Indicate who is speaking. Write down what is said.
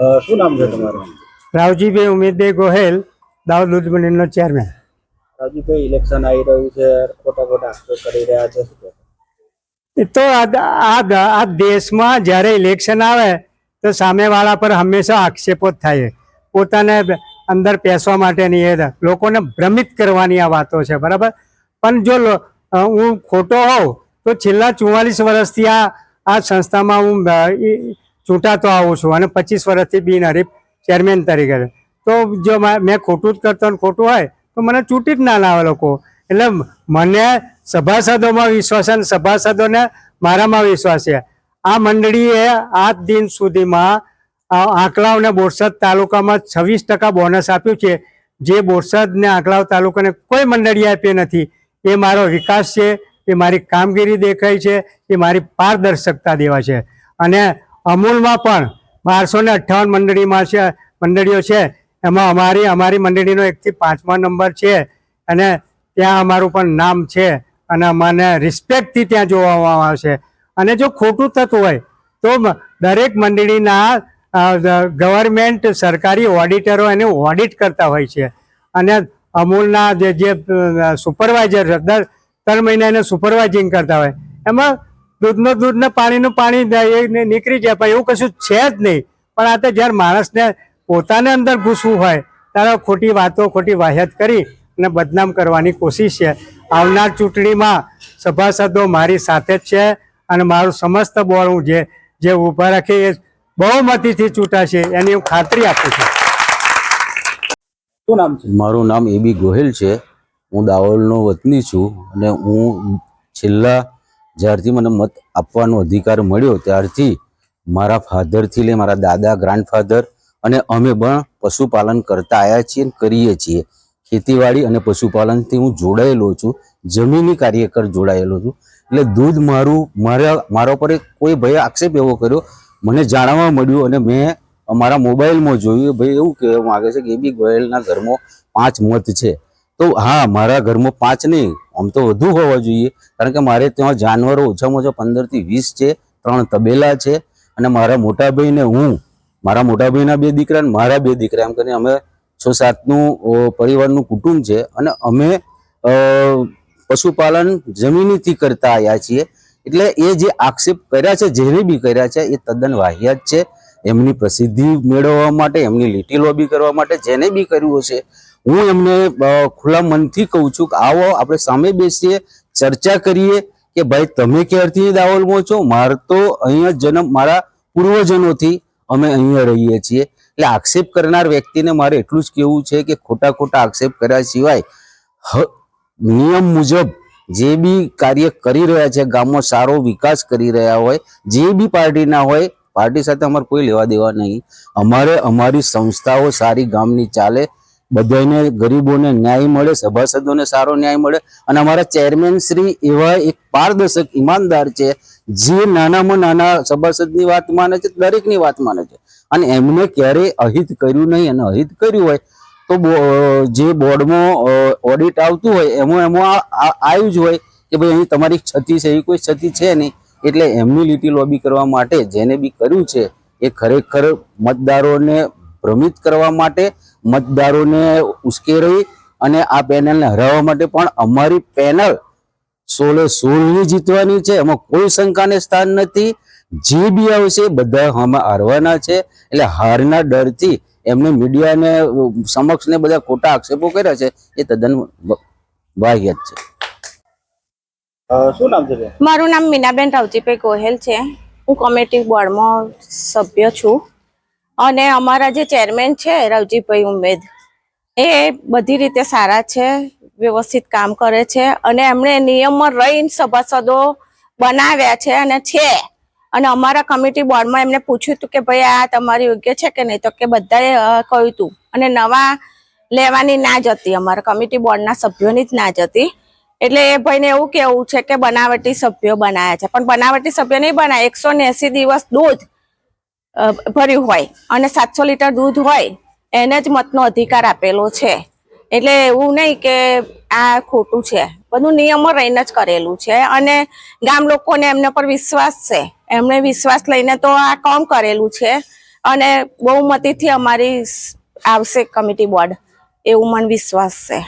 Speaker 1: શું નામ છે તમારું?
Speaker 2: રાવજીભાઈ ઉમેદભાઈ ગોહેલ દાઉદ દૂધ મંડળનો ચેરમેન
Speaker 1: રાવજીભાઈ ઇલેક્શન આવી રહ્યું છે. ખોટા ખોટા આક્ષેપ કરી રહ્યા છે.
Speaker 2: એ તો આ દેશમાં જ્યારે ઇલેક્શન આવે તો સામેવાળા પર હંમેશા આક્ષેપો જ થાય. પોતાને અંદર પેસવા માટેની એ લોકોને ભ્રમિત કરવાની આ વાતો છે બરાબર? પણ જો હું ખોટો હોઉં તો છેલ્લા ચુમ્માલીસ વર્ષથી આ આ સંસ્થામાં હું ચૂંટાતો આવું છું અને પચીસ વર્ષથી બિનહરીફ ચેરમેન તરીકે તો જો મેં ખોટું જ કરતો ખોટું હોય, તો મને ચૂંટી જ ના લાવે લોકો. એટલે મને સભાસદોમાં વિશ્વાસ અને સભાસદોને મારામાં વિશ્વાસ છે. આ મંડળીએ આજ દિન સુધીમાં આંકલાવ આંકલાવને બોરસદ તાલુકામાં છવ્વીસ ટકા બોનસ આપ્યું છે. જે બોરસદ ને આંકલાવ તાલુકાને કોઈ મંડળી આપી નથી. એ મારો વિકાસ છે, એ મારી કામગીરી દેખાય છે, એ મારી પારદર્શકતા દેવા છે. અને અમૂલમાં પણ બારસો ને અઠ્ઠાવન મંડળીમાં છે, મંડળીઓ છે. એમાં અમારી અમારી મંડળીનો એકથી પાંચમા નંબર છે અને ત્યાં અમારું પણ નામ છે અને અમને રિસ્પેક્ટથી ત્યાં જોવામાં આવશે અને જો ખોટું થતું હોય, તો દરેક મંડળીના ગવર્મેન્ટ સરકારી ઓડિટરો એને ઓડિટ કરતા હોય છે. અને અમૂલના જે જે સુપરવાઇઝર દર ત્રણ મહિના એને સુપરવાઇઝિંગ કરતા હોય. એમાં દૂધનો દૂધ ને પાણીનું પાણી નીકળી જાય પણ એવું કશું છે જ નહીં. પણ આ તો જ્યારે માણસને પોતાને અંદર ઘૂસવું હોય ત્યારે ખોટી વાતો ખોટી વાહિયાત કરી અને બદનામ કરવાની કોશિશ છે. આવનાર ચૂંટણીમાં સભાસદો મારી સાથે જ છે અને મારું સમસ્ત બોર્ડ હું જે જે ઊભા રાખે એ બહુમતીથી ચૂંટાશે એની હું ખાતરી આપું છું.
Speaker 1: શું નામ છે?
Speaker 3: મારું નામ એબી ગોહિલ છે. હું દાહોદનો વતની છું અને હું છેલ્લા જ્યારથી મને મત આપવાનો અધિકાર મળ્યો, ત્યારથી મારા ફાધરથી લઈ મારા દાદા ગ્રાન્ડફાધર અને અમે પણ પશુપાલન કરતા આવ્યા છીએ અને કરીએ છીએ. ખેતીવાડી અને પશુપાલનથી હું જોડાયેલો છું જમીની કાર્યકર જોડાયેલો છું. એટલે દૂધ મારું, મારા મારા પર કોઈ ભાઈ આક્ષેપ એવો કર્યો, મને જાણવા મળ્યું અને મેં અમારા મોબાઈલમાં જોયું, ભાઈ, એવું કહેવા માગે છે કે એ બી ગોયલના ઘરમાં પાંચ મત છે. તો હા, મારા ઘરમાં પાંચ નહીં આમ તો વધુ હોવા જોઈએ. કારણ કે મારે ત્યાં જાનવરો ઓછામાં ઓછા પંદરથી વીસ છે, ત્રણ તબેલા છે અને મારા મોટા ભાઈને હું, મારા મોટા ભાઈના બે દીકરા અને મારા બે દીકરા. એમ કરીને અમે છ સાતનું પરિવારનું કુટુંબ છે અને અમે પશુપાલન જમીનીથી કરતા આવ્યા છીએ. એટલે એ જે આક્ષેપ કર્યા છે, જેને બી કર્યા છે, એ તદ્દન વાહિયાત છે. એમની પ્રસિદ્ધિ મેળવવા માટે, એમની લીટી લોબી કરવા માટે જેને બી કર્યું હશે હું એમને ખુલ્લા મનથી કહું છું કે આવો, આપણે સામે બેસીએ, ચર્ચા કરીએ કે ભાઈ, તમે ક્યારથી દાવલમાં છો માર તો અહીંયા જન્મ, મારા પૂર્વજનોથી અમે અહીંયા રહીએ છીએ. એટલે આક્ષેપ કરનાર વ્યક્તિને મારે એટલું જ કહેવું છે કે ખોટા ખોટા આક્ષેપ કર્યા સિવાય નિયમ મુજબ જે બી કાર્ય કરી રહ્યા છે ગામમાં સારો વિકાસ કરી રહ્યા હોય, જે બી પાર્ટીના હોય, પાર્ટી સાથે અમારે કોઈ લેવા દેવા નહીં. અમારે, અમારી સંસ્થાઓ સારી ગામની ચાલે બધાને ગરીબોને ન્યાય મળે, સભાસદોને સારો ન્યાય મળે. અને અમારા ચેરમેન શ્રી એવા એક પારદર્શક ઈમાનદાર છે, જે નાનામાં નાના સભાસદની વાત માને છે, દરેકની વાત માને છે. અને એમને ક્યારેય અહિત કર્યું નહીં અને અહિત કર્યું હોય તો જે બોર્ડમાં ઓડિટ આવતું હોય, એમાં એમાં આવ્યું જ હોય કે ભાઈ અહીં તમારી ક્ષતિ છે, એવી કોઈ ક્ષતિ છે નહીં. એટલે એમની લીટી લોબી કરવા માટે જેને બી કર્યું છે, એ ખરેખર મતદારોને ભ્રમિત કરવા માટે મતદારોને ઉશ્કેરી અને આ પેનલને હરાવવા માટે પણ અમારી પેનલ સોળે સોળની જીતવાની છે. એમાં કોઈ શંકાને સ્થાન નથી. જે બી આવશે બધા અમે હારવાના છે. એટલે હારના ડરથી એમને મીડિયાને સમક્ષ ને બધા ખોટા આક્ષેપો કર્યા છે. એ તદ્દન બાહ્ય જ છે.
Speaker 1: શું નામ છે
Speaker 4: મારું નામ મીનાબેન રાવજીભાઈ ગોહેલ છે. હું કમિટી બોર્ડમાં સભ્ય છું. અને અમારા જે ચેરમેન છે રવજીભાઈ ઉમેદ એ બધી રીતે સારા છે, વ્યવસ્થિત કામ કરે છે અને એમણે નિયમમાં રહીને સભાસદો બનાવ્યા છે અને છે. અને અમારા કમિટી બોર્ડમાં એમને પૂછ્યું હતું કે ભાઈ, આ તમારી યોગ્ય છે કે નહીં? તો કે બધાએ કહ્યું હતું. અને નવા લેવાની ના જ હતી. અમારા કમિટી બોર્ડના સભ્યોની જ ના જ હતી. એટલે એ ભાઈને એવું કેવું છે કે બનાવટી સભ્યો બનાયા છે. પણ બનાવટી સભ્યો નહીં બનાય. એકસો દિવસ દૂધ ભર્યું હોય અને સાતસો લીટર દૂધ હોય, એને જ મતનો અધિકાર આપેલો છે. એટલે એવું નહીં કે આ ખોટું છે. બધું નિયમો રહીને જ કરેલું છે અને ગામ લોકોને એમના પર વિશ્વાસ છે. એમણે વિશ્વાસ લઈને તો આ કામ કરેલું છે અને બહુમતીથી અમારી આવશે કમિટી બોર્ડ. એવું મને વિશ્વાસ છે.